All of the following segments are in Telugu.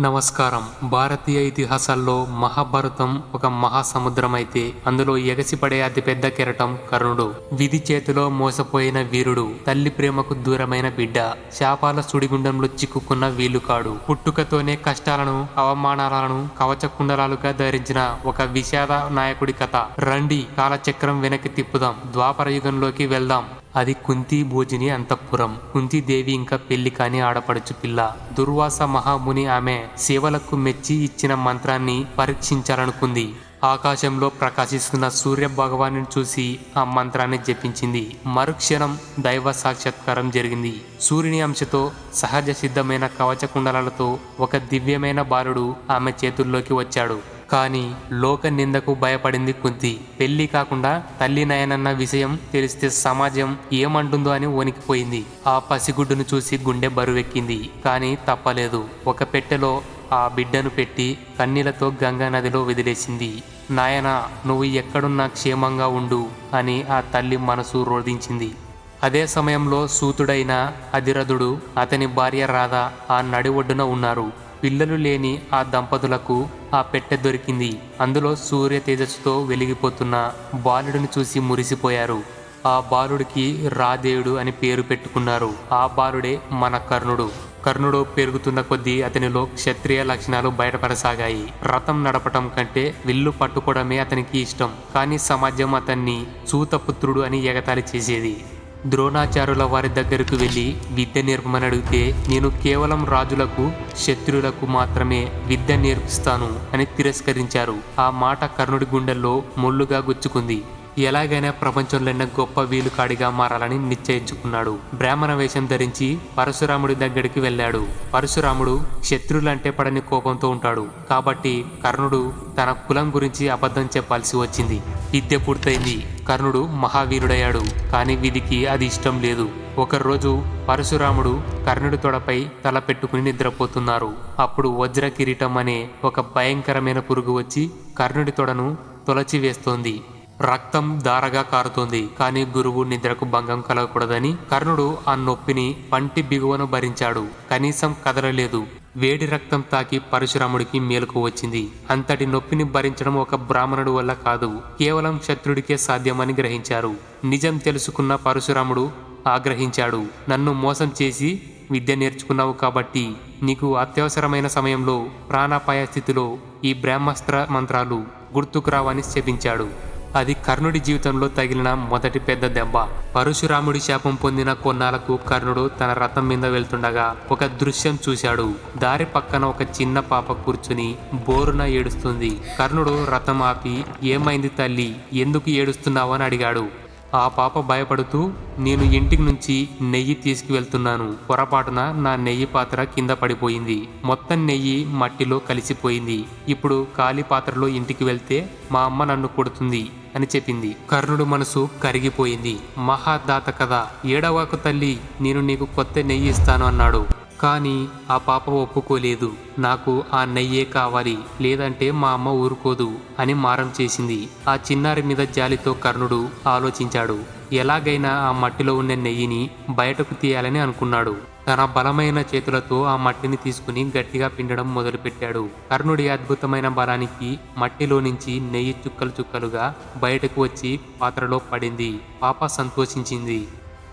నమస్కారం. భారతీయ ఇతిహాసాల్లో మహాభారతం ఒక మహాసముద్రమైతే అందులో ఎగసిపడే అతిపెద్ద కెరటం కర్ణుడు. విధి చేతిలో మోసపోయిన వీరుడు తల్లి ప్రేమకు దూరమైన బిడ్డ శాపాల సుడిగుండంలో చిక్కుకున్న వీలుకాడు. పుట్టుకతోనే కష్టాలను అవమానాలను కవచకుండలాలుగా ధరించిన ఒక విషాద నాయకుడి కథ. రండి కాలచక్రం వెనక్కి తిప్పుదాం. ద్వాపర యుగంలోకి వెళ్దాం. అది కుంతి భోజిని అంతఃపురం. కుంతీదేవి ఇంకా పెళ్ళి కాని ఆడపడుచు పిల్ల. దుర్వాస మహాముని ఆమె సేవలకు మెచ్చి ఇచ్చిన మంత్రాన్ని పరీక్షించాలనుకుంది. ఆకాశంలో ప్రకాశిస్తున్న సూర్య భగవాను చూసి ఆ మంత్రాన్ని జపించింది. మరుక్షణం దైవ సాక్షాత్కారం జరిగింది. సూర్యుని అంశతో సహజ సిద్ధమైన కవచ కుండలాలతో ఒక దివ్యమైన బాలుడు ఆమె చేతుల్లోకి వచ్చాడు. కానీ లోక నిందకు భయపడింది కుంతి. పెళ్ళి కాకుండా తల్లి నయనన్న విషయం తెలిస్తే సమాజం ఏమంటుందో అని వణికిపోయింది. ఆ పసిగుడ్డును చూసి గుండె బరువెక్కింది. కానీ తప్పలేదు. ఒక పెట్టెలో ఆ బిడ్డను పెట్టి కన్నీలతో గంగా నదిలో వదిలేసింది. నాయన నువ్వు ఎక్కడున్నా క్షేమంగా ఉండు అని ఆ తల్లి మనసు రోధించింది. అదే సమయంలో సూతుడైన అధిరథుడు అతని భార్య రాధ ఆ నడి ఒడ్డున ఉన్నారు. పిల్లలు లేని ఆ దంపతులకు ఆ పెట్టె దొరికింది. అందులో సూర్య తేజస్సుతో వెలిగిపోతున్న బాలుడిని చూసి మురిసిపోయారు. ఆ బాలుడికి రాదేవుడు అని పేరు పెట్టుకున్నారు. ఆ బాలుడే మన కర్ణుడు. కర్ణుడు పెరుగుతున్న కొద్దీ అతనిలో క్షత్రియ లక్షణాలు బయటపడసాగాయి. రథం నడపటం కంటే విల్లు పట్టుకోవడమే అతనికి ఇష్టం. కానీ సమాజం అతన్ని సూతపుత్రుడు అని ఎగతాళి చేసేది. ద్రోణాచార్యుల వారి దగ్గరకు వెళ్ళి విద్య నేర్పమని అడిగితే నేను కేవలం రాజులకు శత్రువులకు మాత్రమే విద్య నేర్పిస్తాను అని తిరస్కరించారు. ఆ మాట కర్ణుడి గుండెల్లో మొల్లుగా గుచ్చుకుంది. ఎలాగైనా ప్రపంచంలోనే గొప్ప వీలుకాడిగా మారాలని నిశ్చయించుకున్నాడు. బ్రాహ్మణ వేషం ధరించి పరశురాముడి దగ్గరికి వెళ్ళాడు. పరశురాముడు శత్రువులంటే పడని కోపంతో ఉంటాడు. కాబట్టి కర్ణుడు తన కులం గురించి అబద్ధం చెప్పాల్సి వచ్చింది. విద్య పూర్తయింది. కర్ణుడు మహావీరుడయ్యాడు కానీ విధికి అది ఇష్టం లేదు. ఒకరోజు పరశురాముడు కర్ణుడి తొడపై తల పెట్టుకుని నిద్రపోతున్నారు. అప్పుడు వజ్ర కిరీటం అనే ఒక భయంకరమైన పురుగు వచ్చి కర్ణుడి తొడను తొలచి వేస్తోంది రక్తం దారగా కారుతోంది. కానీ గురువు నిద్రకు భంగం కలగకూడదని కర్ణుడు ఆ నొప్పిని పంటి బిగువను భరించాడు. కనీసం కదలలేదు. వేడి రక్తం తాకి పరశురాముడికి మేలుకు వచ్చింది. అంతటి నొప్పిని భరించడం ఒక బ్రాహ్మణుడు వల్ల కాదు. కేవలం శత్రుడికే సాధ్యమని గ్రహించారు. నిజం తెలుసుకున్న పరశురాముడు ఆగ్రహించాడు. నన్ను మోసం చేసి విద్య నేర్చుకున్నావు కాబట్టి నీకు అత్యవసరమైన సమయంలో ప్రాణాపాయ స్థితిలో ఈ బ్రహ్మాస్త్ర మంత్రాలు గుర్తుకు రావని శపించాడు. అది కర్ణుడి జీవితంలో తగిలిన మొదటి పెద్ద దెబ్బ. పరశురాముడి శాపం పొందిన కొన్నాళ్ళకు కర్ణుడు తన రథం మీద వెళ్తుండగా ఒక దృశ్యం చూశాడు. దారి పక్కన ఒక చిన్న పాప కూర్చుని బోరున ఏడుస్తుంది. కర్ణుడు రథం ఆపి ఏమైంది తల్లి? ఎందుకు ఏడుస్తున్నావని అడిగాడు. ఆ పాప భయపడుతూ నేను ఇంటికి నుంచి నెయ్యి తీసుకువెళ్తున్నాను. పొరపాటున నా నెయ్యి పాత్ర కింద పడిపోయింది. మొత్తం నెయ్యి మట్టిలో కలిసిపోయింది. ఇప్పుడు ఖాళీ పాత్రలో ఇంటికి వెళ్తే మా అమ్మ నన్ను కొడుతుంది. అని చెప్పింది. కర్ణుడు మనసు కరిగిపోయింది. మహాదాత కదా ఏడవకు తల్లి నేను నీకు కొత్త నెయ్యి ఇస్తాను అన్నాడు. కానీ ఆ పాప ఒప్పుకోలేదు. నాకు ఆ నెయ్యే కావాలి. లేదంటే మా అమ్మ ఊరుకోదు అని మారం చేసింది. ఆ చిన్నారి మీద జాలితో కర్ణుడు ఆలోచించాడు. ఎలాగైనా ఆ మట్టిలో ఉన్న నెయ్యిని బయటకు తీయాలని అనుకున్నాడు. తన బలమైన చేతులతో ఆ మట్టిని తీసుకుని గట్టిగా పిండడం మొదలుపెట్టాడు. కర్ణుడి అద్భుతమైన బలానికి మట్టిలో నుంచి నెయ్యి చుక్కలు చుక్కలుగా బయటకు వచ్చి పాత్రలో పడింది. పాప సంతోషించింది.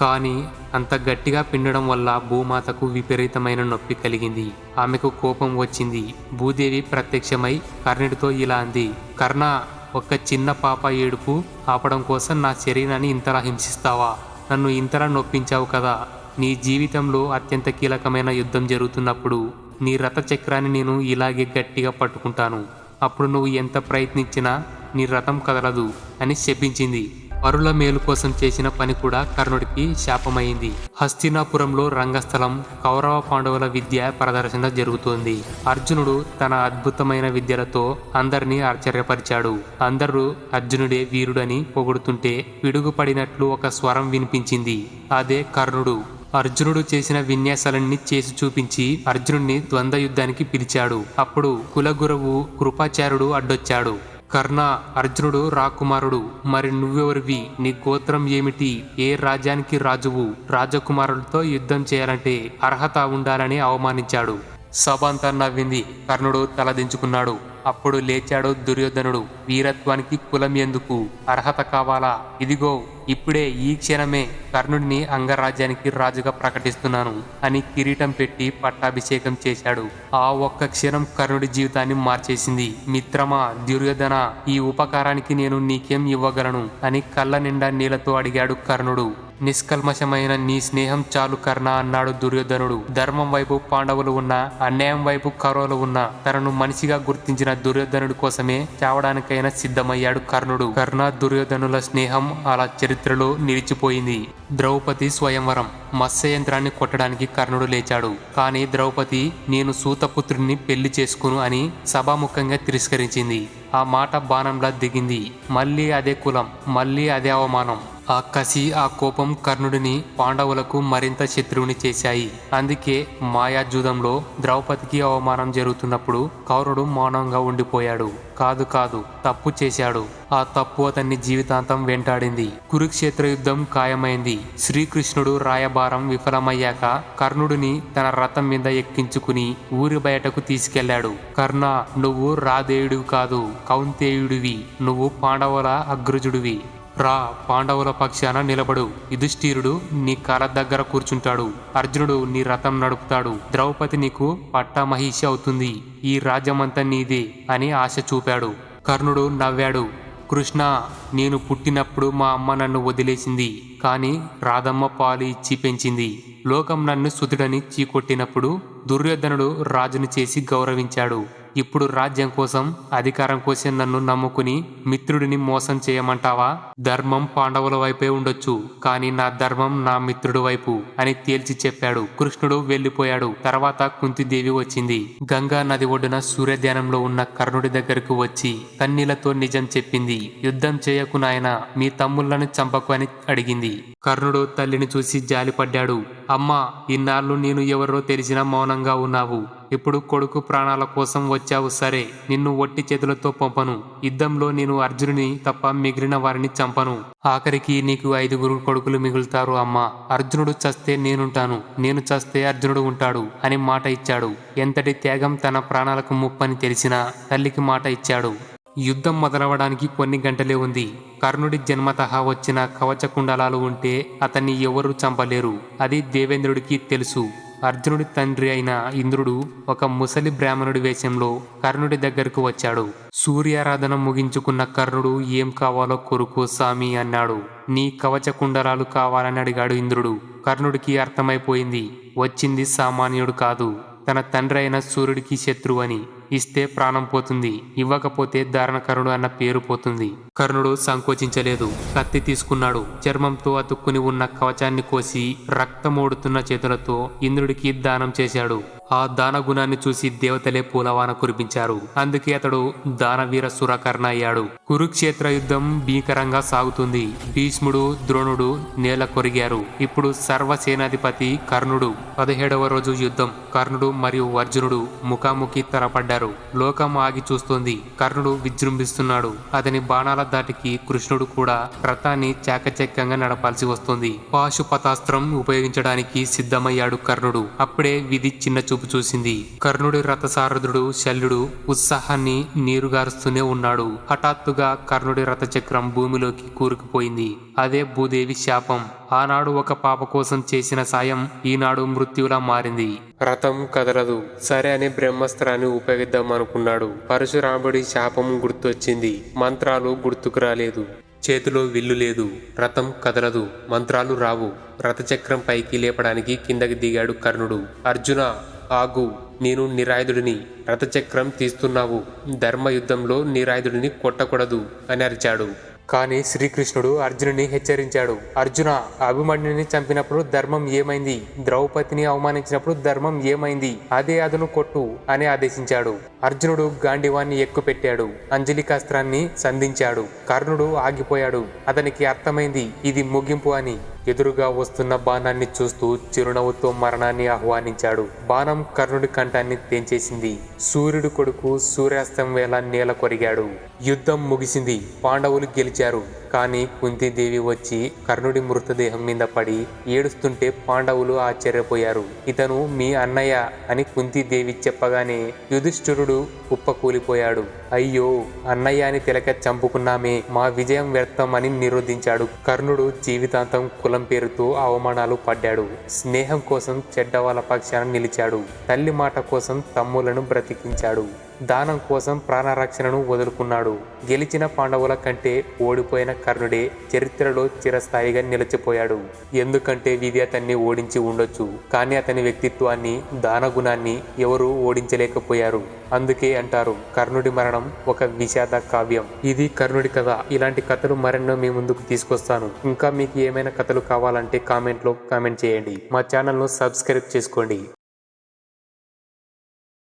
కానీ అంత గట్టిగా పిండడం వల్ల భూమాతకు విపరీతమైన నొప్పి కలిగింది. ఆమెకు కోపం వచ్చింది. భూదేవి ప్రత్యక్షమై కర్ణుడితో ఇలా అంది కర్ణ ఒక్క చిన్న పాప ఏడుపు ఆపడం కోసం నా శరీరాన్ని ఇంతలా హింసిస్తావా? నన్ను ఇంతలా నొప్పించావు కదా. నీ జీవితంలో అత్యంత కీలకమైన యుద్ధం జరుగుతున్నప్పుడు నీ రథ చక్రాన్ని నేను ఇలాగే గట్టిగా పట్టుకుంటాను. అప్పుడు నువ్వు ఎంత ప్రయత్నించినా నీ రథం కదలదు అని శపించింది. పరుల మేలు కోసం చేసిన పని కూడా కర్ణుడికి శాపమైంది. హస్తినాపురంలో రంగస్థలం కౌరవ పాండవుల విద్య ప్రదర్శన జరుగుతోంది. అర్జునుడు తన అద్భుతమైన విద్యలతో అందరినీ ఆశ్చర్యపరిచాడు. అందరూ అర్జునుడే వీరుడని పొగుడుతుంటే పిడుగుపడినట్లు ఒక స్వరం వినిపించింది. అదే కర్ణుడు. అర్జునుడు చేసిన విన్యాసాలన్నీ చేసి చూపించి అర్జునుడిని ద్వంద్వ యుద్ధానికి పిలిచాడు. అప్పుడు కులగురువు కృపాచార్యుడు అడ్డొచ్చాడు. కర్ణ అర్జునుడు రాకుమారుడు. మరి నువ్వెవరివి? నీ గోత్రం ఏమిటి? ఏ రాజ్యానికి రాజువు? రాజకుమారులతో యుద్ధం చేయాలంటే అర్హత ఉండాలని అవమానించాడు. సభ నవ్వింది. కర్ణుడు తలదించుకున్నాడు అప్పుడు లేచాడు దుర్యోధనుడు. వీరత్వానికి కులం ఎందుకు? అర్హత కావాలా? ఇదిగో ఇప్పుడే ఈ క్షణమే కర్ణుడిని అంగరాజ్యానికి రాజుగా ప్రకటిస్తున్నాను అని కిరీటం పెట్టి పట్టాభిషేకం చేశాడు. ఆ ఒక్క క్షణం కర్ణుడి జీవితాన్ని మార్చేసింది. మిత్రమా దుర్యోధన ఈ ఉపకారానికి నేను నీకేం ఇవ్వగలను అని కళ్ళ నిండా నీళ్ళతో అడిగాడు కర్ణుడు. నిష్కల్మషమైన నీ స్నేహం చాలు కర్ణ అన్నాడు దుర్యోధనుడు. ధర్మం వైపు పాండవులు ఉన్నా అన్యాయం వైపు కౌరవులు ఉన్నా తనను మనిషిగా గుర్తించిన దుర్యోధనుడి కోసమే చావడానికైనా సిద్ధమయ్యాడు కర్ణుడు. కర్ణ దుర్యోధనుల స్నేహం అలా చరిత్రలో నిలిచిపోయింది. ద్రౌపది స్వయంవరం. మత్స్యయంత్రాన్ని కొట్టడానికి కర్ణుడు లేచాడు. కానీ ద్రౌపది నేను సూతపుత్రుడిని పెళ్ళి చేసుకును అని సభాముఖంగా తిరస్కరించింది. ఆ మాట బాణంలా దిగింది. మళ్ళీ అదే కులం మళ్ళీ అదే అవమానం. ఆ కసి ఆ కోపం కర్ణుడిని పాండవులకు మరింత శత్రువుని చేశాయి. అందుకే మాయాజూదంలో ద్రౌపదికి అవమానం జరుగుతున్నప్పుడు కౌరుడు మౌనంగా ఉండిపోయాడు. కాదు కాదు తప్పు చేశాడు. ఆ తప్పు అతన్ని జీవితాంతం వెంటాడింది. కురుక్షేత్ర యుద్ధం ఖాయమైంది. శ్రీకృష్ణుడు రాయబారం విఫలమయ్యాక కర్ణుడిని తన రథం మీద ఎక్కించుకుని ఊరి బయటకు తీసుకెళ్ళాడు. కర్ణ నువ్వు రాధేయుడివి కాదు కౌంతేయుడివి. నువ్వు పాండవుల అగ్రజుడివి. రా పాండవుల పక్షాన నిలబడు. యుధిష్ఠిరుడు నీ కాల దగ్గర కూర్చుంటాడు. అర్జునుడు నీ రథం నడుపుతాడు. ద్రౌపది నీకు పట్టామహిషి అవుతుంది. ఈ రాజ్యమంతా నీదే అని ఆశ చూపాడు. కర్ణుడు నవ్వాడు. కృష్ణ నేను పుట్టినప్పుడు మా అమ్మ నన్ను వదిలేసింది. కానీ రాధమ్మ పాలు ఇచ్చి పెంచింది. లోకం నన్ను సుతుడని చీకొట్టినప్పుడు దుర్యోధనుడు రాజుని చేసి గౌరవించాడు. ఇప్పుడు రాజ్యం కోసం అధికారం కోసం నన్ను నమ్ముకుని మిత్రుడిని మోసం చేయమంటావా? ధర్మం పాండవుల వైపే ఉండొచ్చు కానీ నా ధర్మం నా మిత్రుడి వైపు అని తేల్చి చెప్పాడు. కృష్ణుడు వెళ్ళిపోయాడు తర్వాత కుంతిదేవి వచ్చింది. గంగా నది ఒడ్డున సూర్యధ్యానంలో ఉన్న కర్ణుడి దగ్గరకు వచ్చి కన్నీళ్ళతో నిజం చెప్పింది. యుద్ధం చేయకు నాయన మీ తమ్ముళ్ళను చంపకు అని అడిగింది. కర్ణుడు తల్లిని చూసి జాలిపడ్డాడు. అమ్మా ఇన్నాళ్ళు నేను ఎవరో తెలిసినా మౌనంగా ఉన్నావు. ఇప్పుడు కొడుకు ప్రాణాల కోసం వచ్చావు సరే నిన్ను ఒట్టి చేతులతో పంపను. యుద్ధంలో నేను అర్జునుని తప్ప మిగిలిన వారిని చంపను. ఆఖరికి నీకు ఐదుగురు కొడుకులు మిగులుతారు అమ్మా. అర్జునుడు చస్తే నేనుంటాను. నేను చస్తే అర్జునుడు ఉంటాడు అని మాట ఇచ్చాడు. ఎంతటి త్యాగం తన ప్రాణాలకు ముప్పని తెలిసినా తల్లికి మాట ఇచ్చాడు. యుద్ధం మొదలవడానికి కొన్ని గంటలే ఉంది. కర్ణుడి జన్మతః వచ్చిన కవచ కుండలాలు ఉంటే అతన్ని ఎవరూ చంపలేరు. అది దేవేంద్రుడికి తెలుసు. అర్జునుడి తండ్రి అయిన ఇంద్రుడు ఒక ముసలి బ్రాహ్మణుడి వేషంలో కర్ణుడి దగ్గరకు వచ్చాడు. సూర్యారాధన ముగించుకున్న కర్ణుడు ఏం కావాలో కొరుకు సామి అన్నాడు. నీ కవచ కుండలాలు కావాలని అడిగాడు ఇంద్రుడు. కర్ణుడికి అర్థమైపోయింది. వచ్చింది సామాన్యుడు కాదు. తన తండ్రి అయిన సూర్యుడికి శత్రువు అని ఇస్తే ప్రాణం పోతుంది ఇవ్వకపోతే దారుణకరుడు అన్న పేరు పోతుంది. కర్ణుడు సంకోచించలేదు. కత్తి తీసుకున్నాడు. చర్మంతో అతుక్కుని ఉన్న కవచాన్ని కోసి రక్తమోడుతున్న చేతులతో ఇంద్రుడికి దానం చేశాడు. ఆ దాన గుణాన్ని చూసి దేవతలే పూలవాన కురిపించారు. అందుకే అతడు దానవీర సురకర్ణ అయ్యాడు. కురుక్షేత్ర యుద్ధం భీకరంగా సాగుతుంది. భీష్ముడు ద్రోణుడు నేల కొరిగారు. ఇప్పుడు సర్వసేనాధిపతి కర్ణుడు. పదిహేడవ రోజు యుద్ధం. కర్ణుడు మరియు అర్జునుడు ముఖాముఖి తలపడ్డారు. లోకం ఆగి చూస్తోంది. కర్ణుడు విజృంభిస్తున్నాడు. అతని బాణాల దాటికి కృష్ణుడు కూడా రథాన్ని చాకచక్యంగా నడపాల్సి వస్తుంది. పాశుపతాస్త్రం ఉపయోగించడానికి సిద్ధమయ్యాడు కర్ణుడు అప్పుడే విధి చిన్న చూపు చూసింది. కర్ణుడి రథసారథుడు శల్యుడు ఉత్సాహాన్ని నీరుగారుస్తూనే ఉన్నాడు. హఠాత్తుగా కర్ణుడి రథచక్రం భూమిలోకి కూరుకుపోయింది. అదే భూదేవి శాపం. ఆనాడు ఒక పాప కోసం చేసిన సాయం ఈనాడు మృత్యులా మారింది. రథం కదలదు. సరే అని బ్రహ్మస్త్రాన్ని ఉపయోగిద్దాం అనుకున్నాడు. పరశురాముడి శాపం గుర్తొచ్చింది. మంత్రాలు గుర్తుకు రాలేదు. చేతిలో విల్లు లేదు. రథం కదలదు. మంత్రాలు రావు. రథచక్రం పైకి లేపడానికి కిందకి దిగాడు కర్ణుడు. అర్జున ఆగు. నేను నిరాయుధుడిని. రథచక్రం తీస్తున్నావు. ధర్మయుద్ధంలో నిరాయుధుడిని కొట్టకూడదు అని అరిచాడు. కానీ శ్రీకృష్ణుడు అర్జునుని హెచ్చరించాడు. అర్జున అభిమన్యుని చంపినప్పుడు ధర్మం ఏమైంది? ద్రౌపదిని అవమానించినప్పుడు ధర్మం ఏమైంది? అదే అదును కొట్టు అని ఆదేశించాడు. అర్జునుడు గాండివాన్ని ఎక్కుపెట్టాడు. అంజలికాస్త్రాన్ని సంధించాడు. కర్ణుడు ఆగిపోయాడు. అతనికి అర్థమైంది ఇది ముగింపు అని. ఎదురుగా వస్తున్న బాణాన్ని చూస్తూ చిరునవ్వుతో మరణాన్ని ఆహ్వానించాడు. బాణం కర్ణుడి కంఠాన్ని తెంచేసింది. సూర్యుడు కొడుకు సూర్యాస్తం వేళ నేల కొరిగాడు. యుద్ధం ముగిసింది. పాండవులు గెలిచారు. కానీ కుంతిదేవి వచ్చి కర్ణుడి మృతదేహం మీద పడి ఏడుస్తుంటే పాండవులు ఆశ్చర్యపోయారు. ఇతను మీ అన్నయ్య అని కుంతిదేవి చెప్పగానే యుధిష్ఠిరుడు కుప్పకూలిపోయాడు. అయ్యో అన్నయ్య అని తిలక చంపుకున్నామే మా విజయం వ్యర్థం అని నిరోధించాడు కర్ణుడు జీవితాంతం కులం పేరుతో అవమానాలు పడ్డాడు. స్నేహం కోసం చెడ్డవాళ్ళ పక్షాన నిలిచాడు. తల్లి మాట కోసం తమ్ములను బ్రతికించాడు. దానం కోసం ప్రాణరక్షణను వదులుకున్నాడు. గెలిచిన పాండవుల కంటే ఓడిపోయిన కర్ణుడే చరిత్రలో చిరస్థాయిగా నిలిచిపోయాడు. ఎందుకంటే విధి అతన్ని ఓడించి ఉండొచ్చు. కానీ అతని వ్యక్తిత్వాన్ని దానగుణాన్ని ఎవరూ ఓడించలేకపోయారు. అందుకే అంటారు కర్ణుడి మరణం ఒక విషాద కావ్యం. ఇది కర్ణుడి కథ. ఇలాంటి కథలు మరెన్నో మీ ముందుకు తీసుకొస్తాను. ఇంకా మీకు ఏమైనా కథలు కావాలంటే కామెంట్లో కామెంట్ చేయండి. మా ఛానల్ను సబ్స్క్రైబ్ చేసుకోండి.